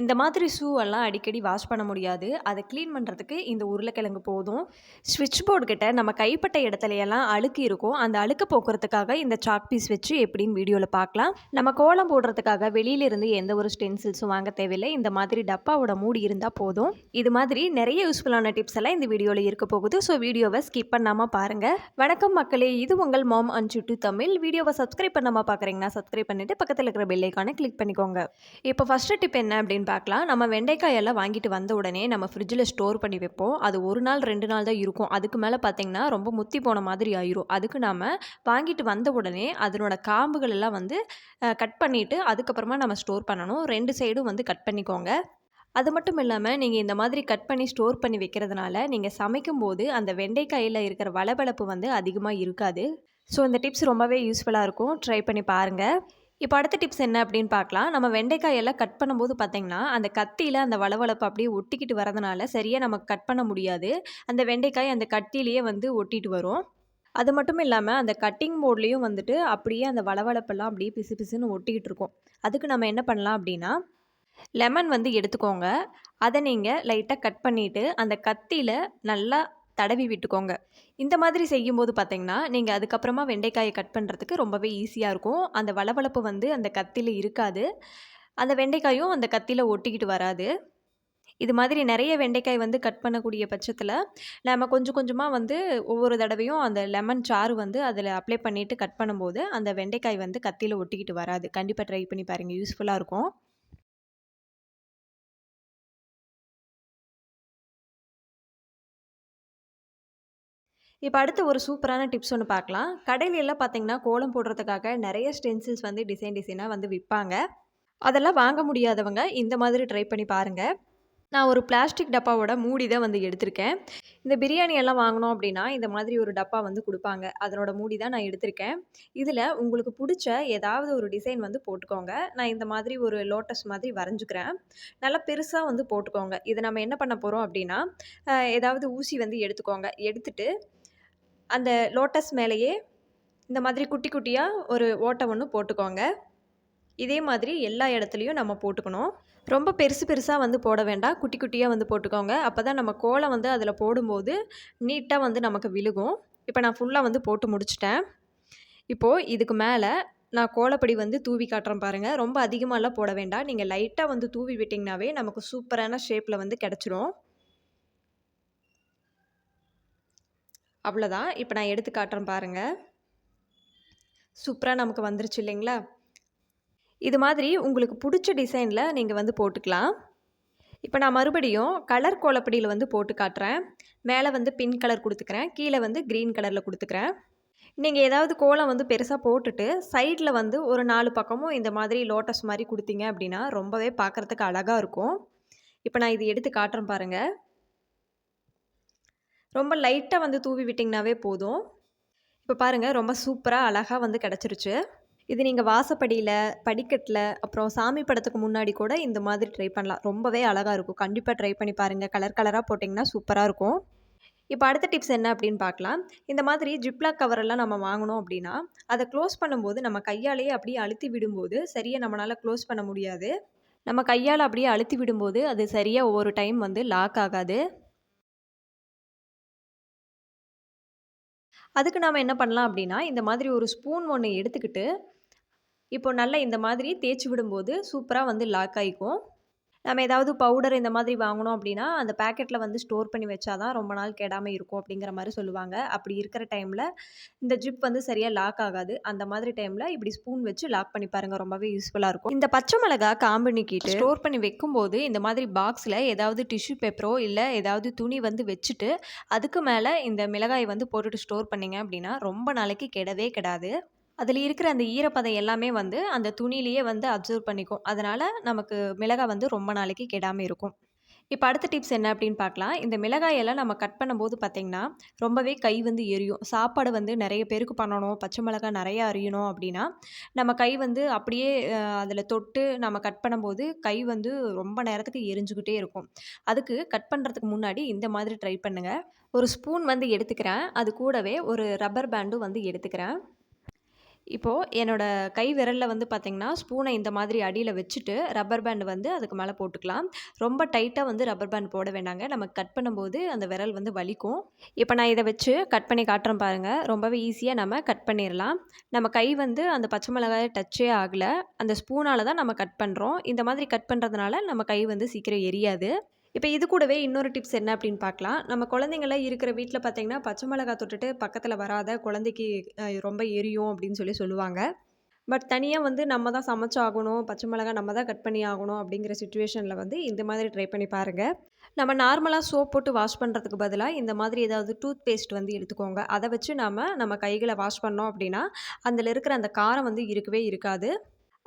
இந்த மாதிரி ஷூவெல்லாம் அடிக்கடி வாஷ் பண்ண முடியாது. அதை க்ளீன் பண்ணுறதுக்கு இந்த உருளைக்கிழங்கு போதும். ஸ்விட்ச் போர்டு கிட்ட நம்ம கைப்பட்ட இடத்துலையெல்லாம் அழுக்கு இருக்கும். அந்த அழுக்கு போக்குறதுக்காக இந்த சாக் பீஸ் வச்சு எப்படின்னு வீடியோவில் பார்க்கலாம். நம்ம கோலம் போடுறதுக்காக வெளியிலிருந்து எந்த ஒரு ஸ்டென்சில்ஸும் வாங்க தேவையில்லை. இந்த மாதிரி டப்பாவோட மூடி இருந்தால் போதும். இது மாதிரி நிறைய யூஸ்ஃபுல்லான டிப்ஸ் எல்லாம் இந்த வீடியோவில் இருக்க போகுது. ஸோ வீடியோவை ஸ்கிப் பண்ணாமல் பாருங்கள் வணக்கம் மக்களே. இது உங்கள் மாம் அன்சுட்டு தமிழ். வீடியோவை சப்ஸ்கிரைப் பண்ணாமல் பார்க்குறீங்கன்னா சப்ஸ்கிரைப் பண்ணிவிட்டு பக்கத்தில் இருக்கிற பெல்லைக்கான கிளிக் பண்ணிக்கோங்க. இப்போ ஃபஸ்ட்டு டிப் என்ன அப்படின்னு பார்க்கலாம். நம்ம வெண்டைக்காயெல்லாம் வாங்கிட்டு வந்த உடனே நம்ம ஃப்ரிட்ஜில் ஸ்டோர் பண்ணி வைப்போம். அது ஒரு நாள் ரெண்டு நாள் தான் இருக்கும். அதுக்கு மேலே பார்த்தீங்கன்னா ரொம்ப முத்தி போன மாதிரி ஆயிரும். அதுக்கு நாம் வாங்கிட்டு வந்த உடனே அதனோட காம்புகள் எல்லாம் வந்து கட் பண்ணிவிட்டு அதுக்கப்புறமா நம்ம ஸ்டோர் பண்ணணும். ரெண்டு சைடும் வந்து கட் பண்ணிக்கோங்க. அது மட்டும் இல்லாமல் நீங்கள் இந்த மாதிரி கட் பண்ணி ஸ்டோர் பண்ணி வைக்கிறதுனால நீங்கள் சமைக்கும்போது அந்த வெண்டைக்காயில் இருக்கிற வளவளப்பு வந்து அதிகமாக இருக்காது. ஸோ இந்த டிப்ஸ் ரொம்பவே யூஸ்ஃபுல்லாக இருக்கும். ட்ரை பண்ணி பாருங்கள் இப்போ அடுத்த டிப்ஸ் என்ன அப்படின்னு பார்க்கலாம். நம்ம வெண்டைக்காயெல்லாம் கட் பண்ணும்போது பார்த்திங்கன்னா அந்த கத்தியில் அந்த வளவளப்பு அப்படியே ஒட்டிக்கிட்டு வரதுனால சரியாக நம்ம கட் பண்ண முடியாது. அந்த வெண்டைக்காய் அந்த கத்திலேயே வந்து ஒட்டிட்டு வரும். அது மட்டும் இல்லாமல் அந்த கட்டிங் மோட்லேயும் வந்துட்டு அப்படியே அந்த வளவளப்பெல்லாம் அப்படியே பிசு பிசுன்னு ஒட்டிக்கிட்டு இருக்கும். அதுக்கு நம்ம என்ன பண்ணலாம் அப்படின்னா லெமன் வந்து எடுத்துக்கோங்க. அதை நீங்கள் லைட்டாக கட் பண்ணிவிட்டு அந்த கத்தியில் நல்லா தடவி விட்டுக்கோங்க. இந்த மாதிரி செய்யும்போது பார்த்தீங்கன்னா நீங்கள் அதுக்கப்புறமா வெண்டைக்காயை கட் பண்ணுறதுக்கு ரொம்பவே ஈஸியாக இருக்கும். அந்த வளவளப்பு வந்து அந்த கத்தியில் இருக்காது. அந்த வெண்டைக்காயும் அந்த கத்தியில் ஒட்டிக்கிட்டு வராது. இது மாதிரி நிறைய வெண்டைக்காய் வந்து கட் பண்ணக்கூடிய பட்சத்தில் நம்ம கொஞ்சம் கொஞ்சமாக வந்து ஒவ்வொரு தடவையும் அந்த லெமன் சாறு வந்து அதில் அப்ளை பண்ணிவிட்டு கட் பண்ணும்போது அந்த வெண்டைக்காய் வந்து கத்தியில் ஒட்டிக்கிட்டு வராது. கண்டிப்பாக ட்ரை பண்ணி பாருங்கள் யூஸ்ஃபுல்லாக இருக்கும். இப்போ அடுத்து ஒரு சூப்பரான டிப்ஸ் ஒன்று பார்க்கலாம். கடையிலெல்லாம் பார்த்தீங்கன்னா கோலம் போடுறதுக்காக நிறைய ஸ்டென்சில்ஸ் வந்து டிசைன் டிசைனாக வந்து விற்பாங்க அதெல்லாம் வாங்க முடியாதவங்க இந்த மாதிரி ட்ரை பண்ணி பாருங்கள் நான் ஒரு பிளாஸ்டிக் டப்பாவோட மூடி தான் வந்து எடுத்திருக்கேன். இந்த பிரியாணி எல்லாம் வாங்கினோம் அப்படின்னா இந்த மாதிரி ஒரு டப்பா வந்து கொடுப்பாங்க. அதனோட மூடி தான் நான் எடுத்திருக்கேன். இதில் உங்களுக்கு பிடிச்ச ஏதாவது ஒரு டிசைன் வந்து போட்டுக்கோங்க. நான் இந்த மாதிரி ஒரு லோட்டஸ் மாதிரி வரைஞ்சிக்கிறேன். நல்லா பெருசாக வந்து போட்டுக்கோங்க. இதை நம்ம என்ன பண்ண போகிறோம் அப்படின்னா ஏதாவது ஊசி வந்து எடுத்துக்கோங்க. எடுத்துட்டு அந்த லோட்டஸ் மேலேயே இந்த மாதிரி குட்டி குட்டியாக ஒரு ஓட்டை ஒன்று போட்டுக்கோங்க. இதே மாதிரி எல்லா இடத்துலையும் நம்ம போட்டுக்கணும். ரொம்ப பெருசு பெருசாக வந்து போட வேண்டாம். குட்டி குட்டியாக வந்து போட்டுக்கோங்க. அப்போ தான் நம்ம கோலம் வந்து அதில் போடும்போது நீட்டாக வந்து நமக்கு விழுகும். இப்போ நான் ஃபுல்லாக வந்து போட்டு முடிச்சிட்டேன். இப்போது இதுக்கு மேலே நான் கோலப்படி வந்து தூவி காட்டுறேன் பாருங்கள் ரொம்ப அதிகமாகலாம் போட வேண்டாம். நீங்கள் லைட்டாக வந்து தூவி விட்டிங்கனாவே நமக்கு சூப்பரான ஷேப்பில் வந்து கிடச்சிரும். அவ்வளோதான் இப்போ நான் எடுத்து காட்டுறேன் பாருங்கள் சூப்பராக நமக்கு வந்துருச்சு இல்லைங்களா? இது மாதிரி உங்களுக்கு பிடிச்ச டிசைனில் நீங்கள் வந்து போட்டுக்கலாம். இப்போ நான் மறுபடியும் கலர் கோலப்படியில் வந்து போட்டு காட்டுறேன். மேலே வந்து பிங்க் கலர் கொடுத்துக்கிறேன். கீழே வந்து க்ரீன் கலரில் கொடுத்துக்கிறேன். நீங்கள் ஏதாவது கோலம் வந்து பெருசாக போட்டுட்டு சைடில் வந்து ஒரு நாலு பக்கமும் இந்த மாதிரி லோட்டஸ் மாதிரி கொடுத்தீங்க அப்படின்னா ரொம்பவே பார்க்குறதுக்கு அழகாக இருக்கும். இப்போ நான் இது எடுத்து காட்டுறேன் பாருங்கள் ரொம்ப லைட்டாக வந்து தூவி விட்டிங்கனாவே போதும். இப்போ பாருங்கள் ரொம்ப சூப்பராக அழகாக வந்து கிடச்சிருச்சு. இது நீங்கள் வாசப்படியில் படிக்கட்டில் அப்புறம் சாமி படத்துக்கு முன்னாடி கூட இந்த மாதிரி ட்ரை பண்ணலாம். ரொம்பவே அழகாக இருக்கும். கண்டிப்பாக ட்ரை பண்ணி பாருங்கள் கலர் கலராக போட்டிங்கன்னா சூப்பராக இருக்கும். இப்போ அடுத்த டிப்ஸ் என்ன அப்படின்னு பார்க்கலாம். இந்த மாதிரி ஜிப்லாக் கவரெல்லாம் நம்ம வாங்கினோம் அப்படின்னா அதை க்ளோஸ் பண்ணும்போது நம்ம கையாலேயே அப்படியே அழுத்தி விடும்போது சரியாக நம்மளால் க்ளோஸ் பண்ண முடியாது. நம்ம கையால் அப்படியே அழுத்தி விடும்போது அது சரியாக ஒவ்வொரு டைம் வந்து லாக் ஆகாது. அதுக்கு நாம் என்ன பண்ணலாம் அப்படின்னா இந்த மாதிரி ஒரு ஸ்பூன் ஒன்று எடுத்துக்கிட்டு இப்போ நல்லா இந்த மாதிரி தேய்ச்சி விடும்போது சூப்பராக வந்து லாக் ஆகிக்கும் நம்ம ஏதாவது பவுடர் இந்த மாதிரி வாங்கினோம் அப்படின்னா அந்த பேக்கெட்டில் வந்து ஸ்டோர் பண்ணி வச்சா தான் ரொம்ப நாள் கெடாமல் இருக்கும் அப்படிங்கிற மாதிரி சொல்லுவாங்க. அப்படி இருக்கிற டைமில் இந்த ஜிப் வந்து சரியாக லாக் ஆகாது. அந்த மாதிரி டைமில் இப்படி ஸ்பூன் வச்சு லாக் பண்ணி பாருங்கள் ரொம்பவே யூஸ்ஃபுல்லாக இருக்கும். இந்த பச்சை மிளகா காம்பு நீக்கிட்டு ஸ்டோர் பண்ணி வைக்கும்போது இந்த மாதிரி பாக்ஸில் ஏதாவது டிஷ்யூ பேப்பரோ இல்லை ஏதாவது துணி வந்து வச்சுட்டு அதுக்கு மேலே இந்த மிளகாய் வந்து போட்டுட்டு ஸ்டோர் பண்ணிங்க அப்படின்னா ரொம்ப நாளைக்கு கெடவே கெடாது. அதில் இருக்கிற அந்த ஈரப்பதம் எல்லாமே வந்து அந்த துணியிலேயே வந்து அப்சர்வ் பண்ணிக்கும். அதனால் நமக்கு மிளகாய் வந்து ரொம்ப நாளைக்கு கெடாமல் இருக்கும். இப்போ அடுத்த டிப்ஸ் என்ன அப்படின்னு பார்க்கலாம். இந்த மிளகாயெல்லாம் நம்ம கட் பண்ணும்போது பார்த்திங்கன்னா ரொம்பவே கை வந்து எரியும். சாப்பாடு வந்து நிறைய பேருக்கு பண்ணணும் பச்சை மிளகாய் நிறையா அறியணும் அப்படின்னா நம்ம கை வந்து அப்படியே அதில் தொட்டு நம்ம கட் பண்ணும்போது கை வந்து ரொம்ப நேரத்துக்கு எரிஞ்சுக்கிட்டே இருக்கும். அதுக்கு கட் பண்ணுறதுக்கு முன்னாடி இந்த மாதிரி ட்ரை பண்ணுங்கள் ஒரு ஸ்பூன் வந்து எடுத்துக்கிறேன். அது கூடவே ஒரு ரப்பர் பேண்டும் வந்து எடுத்துக்கிறேன். இப்போது என்னோட கை விரலில் வந்து பார்த்திங்கன்னா ஸ்பூனை இந்த மாதிரி அடியில் வச்சுட்டு ரப்பர் பேண்ட் வந்து அதுக்கு மேலே போட்டுக்கலாம். ரொம்ப டைட்டாக வந்து ரப்பர் பேண்ட் போட வேண்டாங்க. நம்ம கட் பண்ணும்போது அந்த விரல் வந்து வலிக்கும். இப்போ நான் இதை வச்சு கட் பண்ணி காட்டுறேன் பாருங்கள் ரொம்பவே ஈஸியாக நம்ம கட் பண்ணிடலாம் நம்ம கை வந்து அந்த பச்சை மிளகாய் டச்சே ஆகலை. அந்த ஸ்பூனால் தான் நம்ம கட் பண்ணுறோம் இந்த மாதிரி கட் பண்ணுறதுனால நம்ம கை வந்து சீக்கிரம் எரியாது. இப்போ இது கூடவே இன்னொரு டிப்ஸ் என்ன அப்படின்னு பார்க்கலாம். நம்ம குழந்தைங்கள இருக்கிற வீட்டில் பார்த்தீங்கன்னா பச்சை மிளகாய் தொட்டுட்டு பக்கத்தில் வராத குழந்தைக்கு ரொம்ப எரியும் அப்படின்னு சொல்லி சொல்லுவாங்க. பட் தனியாக வந்து நம்ம தான் சமைச்சாகணும் பச்சை மிளகாய் நம்ம தான் கட் பண்ணி ஆகணும் அப்படிங்கிற சுச்சுவேஷனில் வந்து இந்த மாதிரி ட்ரை பண்ணி பாருங்கள் நம்ம நார்மலாக சோப் போட்டு வாஷ் பண்ணுறதுக்கு பதிலாக இந்த மாதிரி ஏதாவது டூத் பேஸ்ட் வந்து எடுத்துக்கோங்க. அதை வச்சு நாம் நம்ம கைகளை வாஷ் பண்ணோம் அப்படின்னா அதில் இருக்கிற அந்த காரம் வந்து இருக்கவே இருக்காது.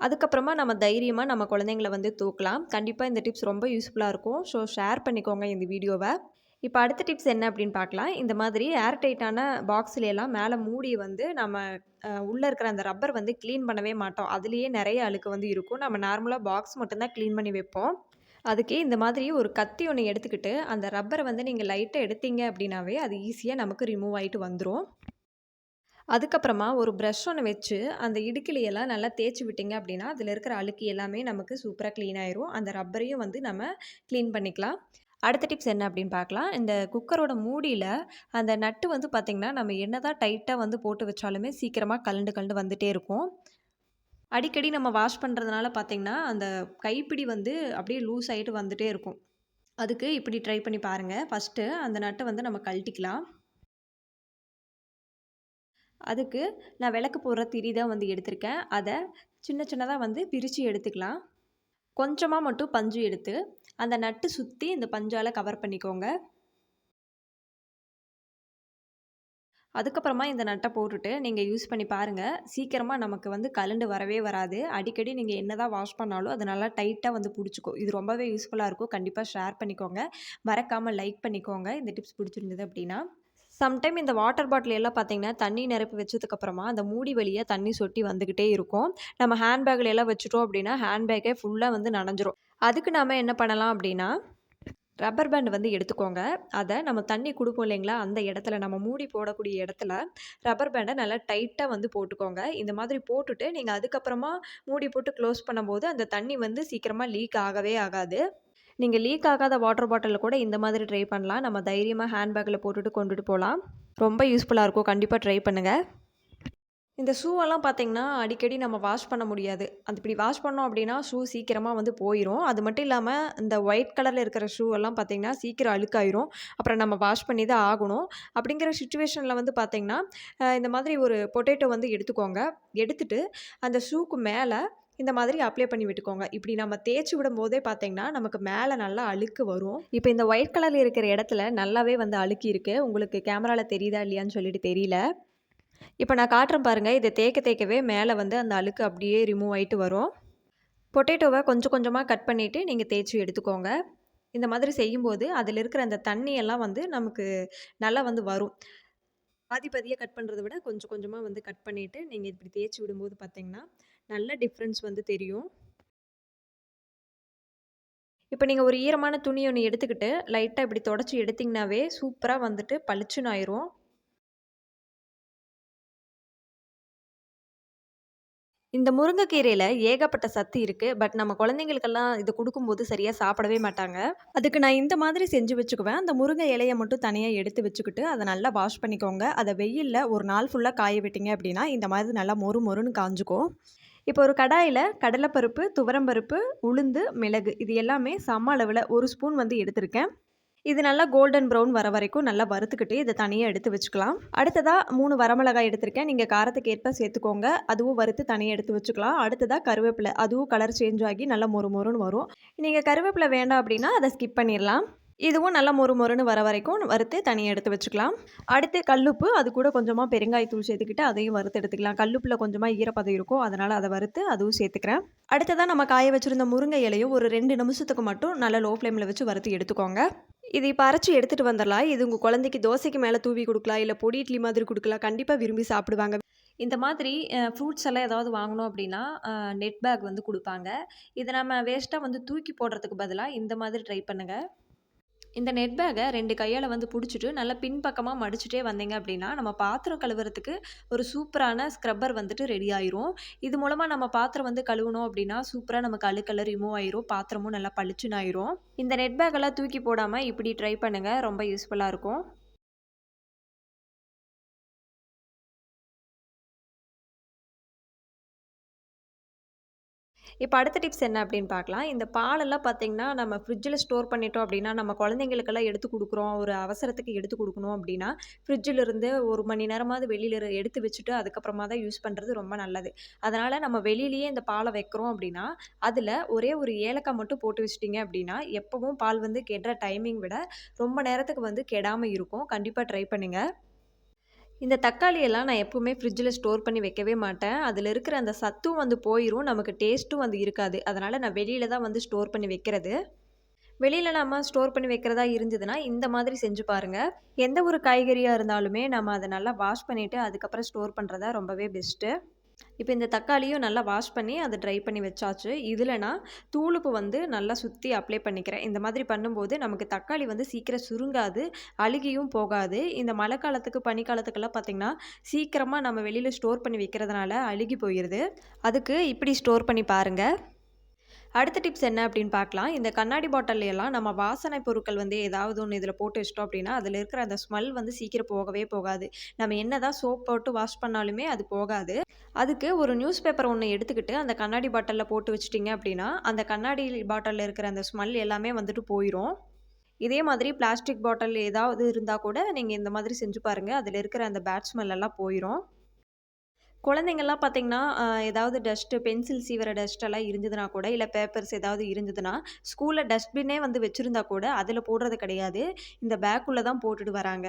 அதுக்கப்புறமா நம்ம தைரியமாக நம்ம குழந்தைங்கள வந்து தூக்கலாம். கண்டிப்பாக இந்த டிப்ஸ் ரொம்ப யூஸ்ஃபுல்லாக இருக்கும். ஸோ ஷேர் பண்ணிக்கோங்க இந்த வீடியோவை. இப்போ அடுத்த டிப்ஸ் என்ன அப்படின்னு பார்க்கலாம். இந்த மாதிரி ஏர் டைட்டான பாக்ஸ்ல மேலே மூடி வந்து நம்ம உள்ளே இருக்கிற அந்த ரப்பர் வந்து க்ளீன் பண்ணவே மாட்டோம். அதுலேயே நிறைய அழுக்கு வந்து இருக்கும். நம்ம நார்மலாக பாக்ஸ் மட்டும்தான் க்ளீன் பண்ணி வைப்போம். அதுக்கு இந்த மாதிரி ஒரு கத்தி ஒன்று எடுத்துக்கிட்டு அந்த ரப்பரை வந்து நீங்கள் லைட்டாக எடுத்தீங்க அப்படின்னாவே அது ஈஸியாக நமக்கு ரிமூவ் ஆகிட்டு வந்துடும் அதுக்கப்புறமா ஒரு ப்ரஷ் ஒன்று வச்சு அந்த இடுக்கிலையெல்லாம் நல்லா தேய்ச்சி விட்டீங்க அப்படின்னா அதில் இருக்கிற அழுக்கு எல்லாமே நமக்கு சூப்பராக க்ளீன் ஆயிரும். அந்த ரப்பரையும் வந்து நம்ம க்ளீன் பண்ணிக்கலாம். அடுத்த டிப்ஸ் என்ன அப்படின்னு பார்க்கலாம். இந்த குக்கரோட மூடியில் அந்த நட்டு வந்து பார்த்திங்கன்னா நம்ம என்னதான் டைட்டாக வந்து போட்டு வச்சாலுமே சீக்கிரமாக கலண்டு கலண்டு வந்துகிட்டே இருக்கும். அடிக்கடி நம்ம வாஷ் பண்ணுறதுனால பார்த்திங்கன்னா அந்த கைப்பிடி வந்து அப்படியே லூஸ் ஆகிட்டு வந்துகிட்டே இருக்கும். அதுக்கு இப்படி ட்ரை பண்ணி பாருங்கள் ஃபஸ்ட்டு அந்த நட்டை வந்து நம்ம கழட்டிக்கலாம். அதுக்கு நான் விளக்கு போடுற திரி தான் வந்து எடுத்திருக்கேன். அதை சின்ன சின்னதாக வந்து பிரித்து எடுத்துக்கலாம். கொஞ்சமாக மட்டும் பஞ்சு எடுத்து அந்த நட்டு சுற்றி இந்த பஞ்சால் கவர் பண்ணிக்கோங்க. அதுக்கப்புறமா இந்த நட்டை போட்டுட்டு நீங்கள் யூஸ் பண்ணி பாருங்கள் சீக்கிரமாக நமக்கு வந்து கலண்டு வரவே வராது. அடிக்கடி நீங்கள் என்ன தான் வாஷ் பண்ணாலும் அது நல்லா டைட்டாக வந்து பிடிச்சிக்கும். இது ரொம்பவே யூஸ்ஃபுல்லாக இருக்கும். கண்டிப்பாக ஷேர் பண்ணிக்கோங்க. மறக்காமல் லைக் பண்ணிக்கோங்க. இந்த டிப்ஸ் பிடிச்சிருந்தது அப்படின்னா. சம்டைம் இந்த வாட்டர் பாட்டில் எல்லாம் பார்த்தீங்கன்னா தண்ணி நிரப்பி வச்சதுக்கப்புறமா அந்த மூடி வழியாக தண்ணி சொட்டி வந்துக்கிட்டே இருக்கும். நம்ம ஹேண்ட்பேக்கில் எல்லாம் வச்சுட்டோம் அப்படின்னா ஹேண்ட்பேக்கே ஃபுல்லாக வந்து நனைஞ்சிரும். அதுக்கு நாம் என்ன பண்ணலாம் அப்படின்னா ரப்பர் பேண்ட் வந்து எடுத்துக்கோங்க. அதை நம்ம தண்ணி கொடுப்போம் இல்லைங்களா அந்த இடத்துல நம்ம மூடி போடக்கூடிய இடத்துல ரப்பர் பேண்டை நல்லா டைட்டாக வந்து போட்டுக்கோங்க. இந்த மாதிரி போட்டுட்டு நீங்கள் அதுக்கப்புறமா மூடி போட்டு க்ளோஸ் பண்ணும்போது அந்த தண்ணி வந்து சீக்கிரமாக லீக் ஆகவே ஆகாது. நீங்கள் லீக் ஆகாத வாட்டர் பாட்டிலில் கூட இந்த மாதிரி ட்ரை பண்ணலாம். நம்ம தைரியமாக ஹேண்ட்பேக்கில் போட்டுட்டு கொண்டுட்டு போகலாம். ரொம்ப யூஸ்ஃபுல்லாக இருக்கும். கண்டிப்பாக ட்ரை பண்ணுங்கள் இந்த ஷூவெல்லாம் பார்த்திங்கன்னா அடிக்கடி நம்ம வாஷ் பண்ண முடியாது. அது இப்படி வாஷ் பண்ணோம் அப்படின்னா ஷூ சீக்கிரமாக வந்து போயிடும் அது மட்டும் இல்லாமல் இந்த ஒயிட் கலரில் இருக்கிற ஷூ எல்லாம் பார்த்தீங்கன்னா சீக்கிரம் அழுக்காயிரும். அப்புறம் நம்ம வாஷ் பண்ணி தான் ஆகணும். அப்படிங்கிற சுச்சுவேஷனில் வந்து பார்த்திங்கன்னா இந்த மாதிரி ஒரு பொட்டேட்டோ வந்து எடுத்துக்கோங்க. எடுத்துட்டு அந்த ஷூக்கு மேலே இந்த மாதிரி அப்ளை பண்ணி விட்டுக்கோங்க. இப்படி நம்ம தேய்ச்சி விடும் போதே பார்த்தீங்கன்னா நமக்கு மேலே நல்லா அழுக்கு வரும். இப்போ இந்த ஒயிட் கலரில் இருக்கிற இடத்துல நல்லாவே வந்து அழுக்கி இருக்கு. உங்களுக்கு கேமராவில் தெரியுதா இல்லையான்னு சொல்லிட்டு தெரியல. இப்போ நான் காட்டுறேன் பாருங்கள் இதை தேய்க்க தேய்க்கவே மேலே வந்து அந்த அழுக்கு அப்படியே ரிமூவ் ஆயிட்டு வரும். பொட்டேட்டோவை கொஞ்சம் கொஞ்சமாக கட் பண்ணிவிட்டு நீங்கள் தேய்ச்சி எடுத்துக்கோங்க. இந்த மாதிரி செய்யும்போது அதில் இருக்கிற அந்த தண்ணியெல்லாம் வந்து நமக்கு நல்லா வந்து வரும். பாதி பாதியாக கட் பண்ணுறத விட கொஞ்சம் கொஞ்சமாக வந்து கட் பண்ணிவிட்டு நீங்கள் இப்படி தேய்ச்சி விடும்போது பார்த்தீங்கன்னா நல்ல டிஃப்ரென்ஸ் வந்து தெரியும். இப்போ நீங்கள் ஒரு ஈரமான துணி ஒன்று எடுத்துக்கிட்டு லைட்டாக இப்படி தொடச்சி எடுத்திங்கனாவே சூப்பராக வந்துட்டு பளிச்சுன்னு ஆயிரும். இந்த முருங்கைக்கீரையில் ஏகப்பட்ட சத்து இருக்குது பட் நம்ம குழந்தைங்களுக்கெல்லாம் இது கொடுக்கும்போது சரியாக சாப்பிடவே மாட்டாங்க. அதுக்கு நான் இந்த மாதிரி செஞ்சு வச்சுக்குவேன். அந்த முருங்கை இலையை மட்டும் தனியாக எடுத்து வச்சுக்கிட்டு அதை நல்லா வாஷ் பண்ணிக்கோங்க. அதை வெயிலில் ஒரு நாள் ஃபுல்லாக காய விட்டீங்க அப்படின்னா இந்த மாதிரி நல்லா மொறு மொறுன்னு காஞ்சுக்கும். இப்போ ஒரு கடாயில் கடலைப்பருப்பு துவரம்பருப்பு உளுந்து மிளகு இது எல்லாமே சம அளவில் ஒரு ஸ்பூன் வந்து எடுத்திருக்கேன். இது நல்லா கோல்டன் ப்ரௌன் வர வரைக்கும் நல்லா வறுத்துக்கிட்டு இதை தனியாக எடுத்து வச்சுக்கலாம். அடுத்ததாக மூணு வரமிளகாய் எடுத்திருக்கேன். நீங்கள் காரத்துக்கு ஏற்ப சேர்த்துக்கோங்க. அதுவும் வறுத்து தனியாக எடுத்து வச்சுக்கலாம். அடுத்ததாக கருவேப்பிலை. அதுவும் கலர் சேஞ்ச் ஆகி நல்லா மொறு மொறுன்னு வரும். நீங்கள் கருவேப்பிலை வேண்டாம் அப்படின்னா அதை ஸ்கிப் பண்ணிடலாம். இதுவும் நல்லா மொறு மொறுன்னு வர வரைக்கும் வறுத்து தனியாக எடுத்து வச்சுக்கலாம். அடுத்து கல்லுப்பு அது கூட கொஞ்சமாக பெருங்காயத்தூள் சேர்த்துக்கிட்டு அதையும் வறுத்து எடுத்துக்கலாம். கல்லுப்பில் கொஞ்சமாக ஈரப்பதம் இருக்கும் அதனால் அதை வறுத்து அதுவும் சேர்த்துக்கிறேன். அடுத்ததாக நம்ம காய வச்சுருந்த முருங்கை இலையும் ஒரு ரெண்டு நிமிஷத்துக்கு மட்டும் நல்லா லோ ஃப்ளேமில் வச்சு வறுத்து எடுத்துக்கோங்க. இது இப்போ அரைச்சி எடுத்துகிட்டு வந்துடலாம். இது உங்கள் குழந்தைக்கு தோசைக்கு மேலே தூவி கொடுக்கலாம் இல்லை பொடி இட்லி மாதிரி கொடுக்கலாம் கண்டிப்பாக விரும்பி சாப்பிடுவாங்க. இந்த மாதிரி ஃப்ரூட்ஸ் எல்லாம் ஏதாவது வாங்கணும் அப்படின்னா நெட் பேக் வந்து கொடுப்பாங்க. இதை நம்ம வேஸ்ட்டாக வந்து தூக்கி போடுறதுக்கு பதிலாக இந்த மாதிரி ட்ரை பண்ணுங்கள் இந்த நெட் பேக்கை ரெண்டு கையால் வந்து பிடிச்சிட்டு நல்லா பின்பக்கமாக மடிச்சுட்டே வந்தீங்க அப்படின்னா நம்ம பாத்திரம் கழுவுறதுக்கு ஒரு சூப்பரான ஸ்க்ரப்பர் வந்துட்டு ரெடி ஆயிரும். இது மூலமாக நம்ம பாத்திரம் வந்து கழுவணும் அப்படின்னா சூப்பராக நமக்கு அழுக்கெல்லாம் ரிமூவ் ஆயிரும் பாத்திரமும் நல்லா பளிச்சுன்னு ஆயிரும். இந்த நெட் பேக்கெல்லாம் தூக்கி போடாமல் இப்படி ட்ரை பண்ணுங்கள் ரொம்ப யூஸ்ஃபுல்லாக இருக்கும். இப்போ அடுத்த டிப்ஸ் என்ன அப்படின்னு பார்க்கலாம். இந்த பாலெல்லாம் பார்த்தீங்கன்னா நம்ம ஃப்ரிட்ஜில் ஸ்டோர் பண்ணிட்டோம் அப்படின்னா நம்ம குழந்தைங்களுக்கெல்லாம் எடுத்து கொடுக்குறோம். ஒரு அவசரத்துக்கு எடுத்து கொடுக்கணும் அப்படின்னா ஃப்ரிட்ஜில் இருந்து ஒரு மணி நேரமாவது வெளியில் எடுத்து வச்சுட்டு அதுக்கப்புறமா தான் யூஸ் பண்ணுறது ரொம்ப நல்லது. அதனால் நம்ம வெளியிலேயே இந்த பாலை வைக்கிறோம் அப்படின்னா அதில் ஒரே ஒரு ஏலக்காய் மட்டும் போட்டு வச்சிட்டிங்க அப்படின்னா எப்போவும் பால் வந்து கெடுற டைமிங் விட ரொம்ப நேரத்துக்கு வந்து கெடாமல் இருக்கும். கண்டிப்பாக ட்ரை பண்ணுங்கள் இந்த தக்காளியெல்லாம் நான் எப்பவுமே ஃப்ரிட்ஜில் ஸ்டோர் பண்ணி வைக்கவே மாட்டேன். அதில் இருக்கிற அந்த சத்தும் வந்து போயிடும் நமக்கு டேஸ்ட்டும் வந்து இருக்காது. அதனால் நான் வெளியில் தான் வந்து ஸ்டோர் பண்ணி வைக்கிறது. வெளியில் நம்ம ஸ்டோர் பண்ணி வைக்கிறதா இருந்ததுன்னா இந்த மாதிரி செஞ்சு பாருங்கள் எந்த ஒரு காய்கறியாக இருந்தாலுமே நம்ம அதை நல்லா வாஷ் பண்ணிவிட்டு அதுக்கப்புறம் ஸ்டோர் பண்ணுறதா ரொம்பவே பெஸ்ட்டு இப்போ இந்த தக்காளியும் நல்லா வாஷ் பண்ணி அதை ட்ரை பண்ணி வச்சாச்சு. இதில் நான் தூளுப்பு வந்து நல்லா சுற்றி அப்ளை பண்ணிக்கிறேன். இந்த மாதிரி பண்ணும்போது நமக்கு தக்காளி வந்து சீக்கிரம் சுருங்காது அழுகியும் போகாது. இந்த மழை காலத்துக்கு பனிக்காலத்துக்கெல்லாம் பார்த்திங்கன்னா சீக்கிரமாக நம்ம வெளியில் ஸ்டோர் பண்ணி வைக்கிறதுனால அழுகி போயிடுது அதுக்கு இப்படி ஸ்டோர் பண்ணி பாருங்கள் அடுத்த டிப்ஸ் என்ன அப்படின்னு பார்க்கலாம். இந்த கண்ணாடி பாட்டிலையெல்லாம் நம்ம வாசனை பொருட்கள் வந்து ஏதாவது ஒன்று இதில் போட்டு வச்சிட்டோம் அப்படின்னா அதில் இருக்கிற அந்த ஸ்மெல் வந்து சீக்கிரம் போகவே போகாது. நம்ம என்ன தான் சோப் போட்டு வாஷ் பண்ணாலுமே அது போகாது. அதுக்கு ஒரு நியூஸ் பேப்பர் ஒன்று எடுத்துக்கிட்டு அந்த கண்ணாடி பாட்டிலில் போட்டு வச்சிட்டிங்க அப்படின்னா அந்த கண்ணாடி பாட்டிலில் இருக்கிற அந்த ஸ்மெல் எல்லாமே வந்துட்டு போயிடும் இதே மாதிரி பிளாஸ்டிக் பாட்டில் ஏதாவது இருந்தால் கூட நீங்கள் இந்த மாதிரி செஞ்சு பாருங்கள் அதில் இருக்கிற அந்த பேட் ஸ்மெல் எல்லாம் போயிடும் குழந்தைங்கள்லாம் பார்த்தீங்கன்னா ஏதாவது டஸ்ட்டு பென்சில் சீவர டஸ்ட்டெல்லாம் இருந்ததுன்னா கூட இல்லை பேப்பர்ஸ் ஏதாவது இருந்ததுன்னா ஸ்கூலில் டஸ்ட்பின்னே வந்து வச்சுருந்தா கூட அதில் போடுறது கிடையாது. இந்த பேக்குள்ளே தான் போட்டுட்டு வராங்க.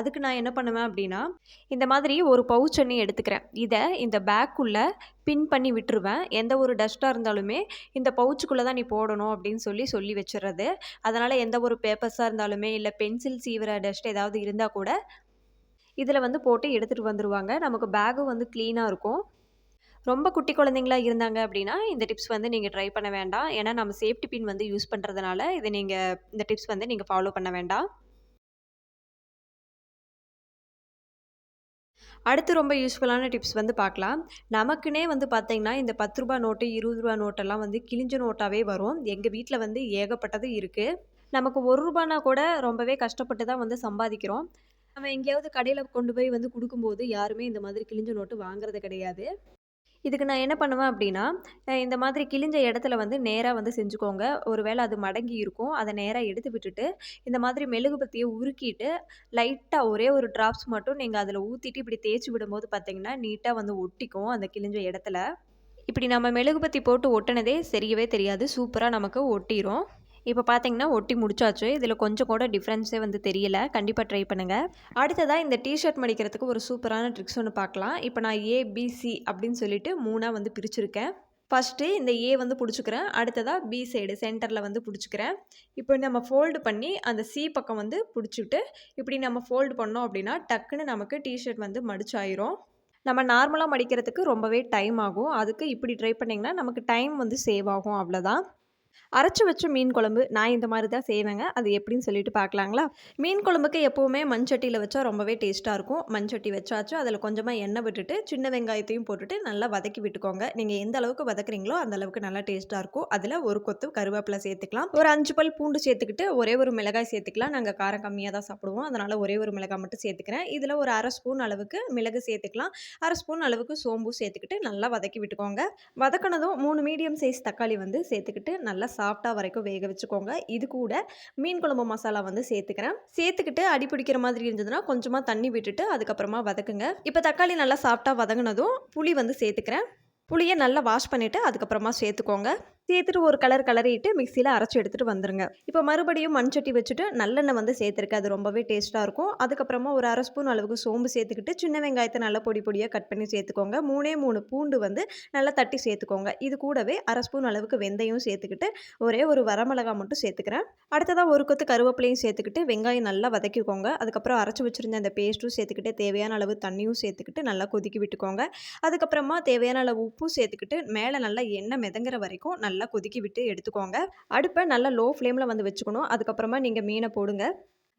அதுக்கு நான் என்ன பண்ணுவேன் அப்படின்னா இந்த மாதிரி ஒரு பவுச் அண்ணி எடுத்துக்கிறேன். இதை இந்த பேக்குள்ளே பின் பண்ணி விட்டுருவேன். எந்த ஒரு டஸ்ட்டாக இருந்தாலுமே இந்த பவுச்சுக்குள்ளே தான் நீ போடணும் அப்படின்னு சொல்லி சொல்லி வச்சிடுறது அதனால் எந்த ஒரு பேப்பர்ஸாக இருந்தாலுமே இல்லை பென்சில் சீவர டஸ்ட் ஏதாவது இருந்தால் கூட இதில் வந்து போட்டு எடுத்துகிட்டு வந்துடுவாங்க நமக்கு பேகும் வந்து க்ளீனாக இருக்கும். ரொம்ப குட்டி குழந்தைங்களா இருந்தாங்க அப்படின்னா இந்த டிப்ஸ் வந்து நீங்கள் ட்ரை பண்ண வேண்டாம். ஏன்னா நம்ம சேஃப்டி பின் வந்து யூஸ் பண்ணுறதுனால இதை நீங்கள் இந்த டிப்ஸ் வந்து நீங்கள் ஃபாலோ பண்ண வேண்டாம். அடுத்து ரொம்ப யூஸ்ஃபுல்லான டிப்ஸ் வந்து பார்க்கலாம். நமக்குன்னே வந்து பார்த்திங்கன்னா இந்த பத்து ரூபா நோட்டு இருபது ரூபா நோட்டெல்லாம் வந்து கிழிஞ்ச நோட்டாகவே வரும். எங்கள் வீட்டில் வந்து ஏகப்பட்டது இருக்குது நமக்கு ஒரு ரூபானா கூட ரொம்பவே கஷ்டப்பட்டு தான் வந்து சம்பாதிக்கிறோம். நம்ம எங்கேயாவது கடையில் கொண்டு போய் வந்து கொடுக்கும்போது யாருமே இந்த மாதிரி கிழிஞ்ச நோட்டு வாங்குறது கிடையாது. இதுக்கு நான் என்ன பண்ணுவேன் அப்படின்னா இந்த மாதிரி கிழிஞ்ச இடத்துல வந்து நேராக வந்து செஞ்சுக்கோங்க. ஒரு வேளை அது மடங்கி இருக்கும். அதை நேராக எடுத்து விட்டுட்டு இந்த மாதிரி மெழுகு பத்தியை உருக்கிட்டு லைட்டாக ஒரே ஒரு ட்ராப்ஸ் மட்டும் நீங்கள் அதில் ஊற்றிட்டு இப்படி தேய்ச்சி விடும்போது பார்த்தீங்கன்னா நீட்டாக வந்து ஒட்டிக்கும் அந்த கிழிஞ்ச இடத்துல. இப்படி நம்ம மெழுகுபத்தி போட்டு ஒட்டினதே தெரியவே தெரியாது. சூப்பராக நமக்கு ஒட்டிடும் இப்போ பார்த்தீங்கன்னா ஒட்டி முடிச்சாச்சு. இதில் கொஞ்சம் கூட டிஃப்ரென்ஸே வந்து தெரியல. கண்டிப்பாக ட்ரை பண்ணுங்கள் அடுத்ததாக இந்த டிஷர்ட் மடிக்கிறதுக்கு ஒரு சூப்பரான ட்ரிக்ஸ் ஒன்று பார்க்கலாம். இப்போ நான் ஏபிசி அப்படின்னு சொல்லிட்டு மூணாக வந்து பிரிச்சுருக்கேன். ஃபஸ்ட்டு இந்த ஏ வந்து பிடிச்சிக்கிறேன். அடுத்ததாக பி சைடு சென்டரில் வந்து பிடிச்சிக்கிறேன். இப்போ நம்ம ஃபோல்டு பண்ணி அந்த சி பக்கம் வந்து பிடிச்சிட்டு இப்படி நம்ம ஃபோல்டு பண்ணோம் அப்படின்னா டக்குன்னு நமக்கு டிஷர்ட் வந்து மடிச்சாயிரும். நம்ம நார்மலாக மடிக்கிறதுக்கு ரொம்பவே டைம் ஆகும். அதுக்கு இப்படி ட்ரை பண்ணிங்கன்னா நமக்கு டைம் வந்து சேவ் ஆகும். அவ்வளோதான் அரைச்சி வச்ச மீன் குழம்பு நான் இந்த மாதிரி தான் செய்வேங்க. அது எப்படின்னு சொல்லிட்டு பார்க்கலாங்களா? மீன் குழம்புக்கு எப்போவுமே மண்சட்டியில் வச்சா ரொம்பவே டேஸ்ட்டாக இருக்கும். மண்சட்டி வச்சாச்சும் அதில் கொஞ்சமாக எண்ணெய் விட்டுட்டு சின்ன வெங்காயத்தையும் போட்டுட்டு நல்லா வதக்கி விட்டுக்கோங்க. நீங்கள் எந்த அளவுக்கு வதக்குறீங்களோ அந்த அளவுக்கு நல்லா டேஸ்ட்டாக இருக்கும். அதில் ஒரு கொத்து கருவேப்பிலை சேர்த்துக்கலாம். ஒரு அஞ்சு பல் பூண்டு சேர்த்துக்கிட்டு ஒரே ஒரு மிளகாய் சேர்த்துக்கலாம். நாங்கள் காரம் கம்மியாக தான் சாப்பிடுவோம். அதனால் ஒரே ஒரு மிளகாய் மட்டும் சேர்த்துக்கிறேன். இதில் ஒரு அரை ஸ்பூன் அளவுக்கு மிளகு சேர்த்துக்கலாம். அரை ஸ்பூன் அளவுக்கு சோம்பு சேர்த்துக்கிட்டு நல்லா வதக்கி விட்டுக்கோங்க. வதக்கினதும் மூணு மீடியம் சைஸ் தக்காளி வந்து சேர்த்துக்கிட்டு நல்லா சாஃப்டாக வரைக்கும் வேக வச்சுக்கோங்க. இது கூட மீன் குழம்பு மசாலா வந்து சேர்த்துக்கிறேன். சேர்த்துக்கிட்டு அடி பிடிக்கிற மாதிரி இருந்ததுன்னா கொஞ்சமாக தண்ணி விட்டுட்டு அதுக்கப்புறமா வதக்குங்க. இப்போ தக்காளி நல்லா சாஃப்டாக வதங்கினதும் புளி வந்து சேர்த்துக்கிறேன். புளியை நல்லா வாஷ் பண்ணிவிட்டு அதுக்கப்புறமா சேர்த்துக்கோங்க. சேர்த்துட்டு ஒரு கலர் கலரிட்டு மிக்சியில் அரைச்சி எடுத்துகிட்டு வந்துருங்க. இப்போ மறுபடியும் மண் சட்டி வச்சுட்டு நல்லெண்ணெய் வந்து சேர்த்துருக்கு. அது ரொம்பவே டேஸ்ட்டாக இருக்கும். அதுக்கப்புறமா ஒரு அரை ஸ்பூன் அளவுக்கு சோம்பு சேர்த்துக்கிட்டு சின்ன வெங்காயத்தை நல்லா பொடி பொடியாக கட் பண்ணி சேர்த்துக்கோங்க. மூணே மூணு பூண்டு வந்து நல்லா தட்டி சேர்த்துக்கோங்க. இது கூடவே அரை ஸ்பூன் அளவுக்கு வெந்தயம் சேர்த்துக்கிட்டு ஒரே ஒரு வரமிளகா மட்டும் சேர்த்துக்கிறேன். அடுத்ததாக ஒரு கொத்து கருவேப்பிலையும் சேர்த்துக்கிட்டு வெங்காயம் நல்லா வதக்கிக்கோங்க. அதுக்கப்புறம் அரைச்சி வச்சுருந்த அந்த பேஸ்ட்டும் சேர்த்துக்கிட்டு தேவையான அளவு தண்ணியும் சேர்த்துக்கிட்டு நல்லா கொதிக்கி விட்டுக்கோங்க. அதுக்கப்புறமா தேவையான அளவு உப்பும் சேர்த்துக்கிட்டு மேலே நல்லா எண்ணெய் மிதங்குற வரைக்கும் நல்லா நல்லா கொதிக்க விட்டு எடுத்துக்கோங்க. அடுப்பை நல்லா லோ ஃப்ளேமில் வந்து வச்சுக்கணும். அதுக்கப்புறமா நீங்கள் மீனை போடுங்க.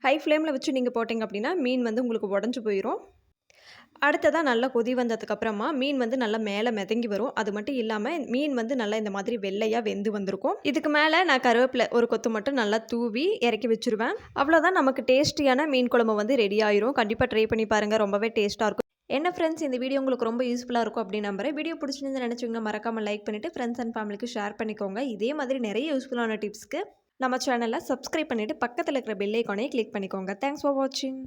ஹை ஃப்ளேமில் வச்சு நீங்கள் போட்டிங்க அப்படின்னா மீன் வந்து உங்களுக்கு உடஞ்சி போயிடும் அடுத்ததாக நல்லா கொதி வந்ததுக்கப்புறமா மீன் வந்து நல்லா மேலே மிதங்கி வரும். அது மட்டும் இல்லாமல் மீன் வந்து நல்லா இந்த மாதிரி வெள்ளையாக வெந்து வந்திருக்கும். இதுக்கு மேலே நான் கருவேப்பிலை ஒரு கொத்து மட்டும் நல்லா தூவி இறக்கி வச்சுருவேன். அவ்வளோதான் நமக்கு டேஸ்டியான மீன் குழம்பு வந்து ரெடி ஆயிரும். கண்டிப்பாக ட்ரை பண்ணி பாருங்கள் ரொம்பவே டேஸ்ட்டாக இருக்கும். என்ன ஃப்ரெண்ட்ஸ் இந்த வீடியோ உங்களுக்கு ரொம்ப யூஸ்ஃபுல்லாக இருக்கும் அப்படின்னு நம்புறேன். வீடியோ பிடிச்சிருந்து நினச்சிங்கன்னா மறக்காமல் லைக் பண்ணிவிட்டு ஃப்ரெண்ட்ஸ் அண்ட் ஃபேமிலிக்கு ஷேர் பண்ணிக்கோங்க. இதே மாதிரி நிறைய யூஸ்ஃபுல்லான டிப்ஸ்க்கு நம்ம சேனலை சப்ஸ்கிரைப் பண்ணிவிட்டு பக்கத்தில் இருக்கிற பெல் கிளிக் பண்ணிக்கோங்க. தேங்க்ஸ் ஃபார் வாட்சிங்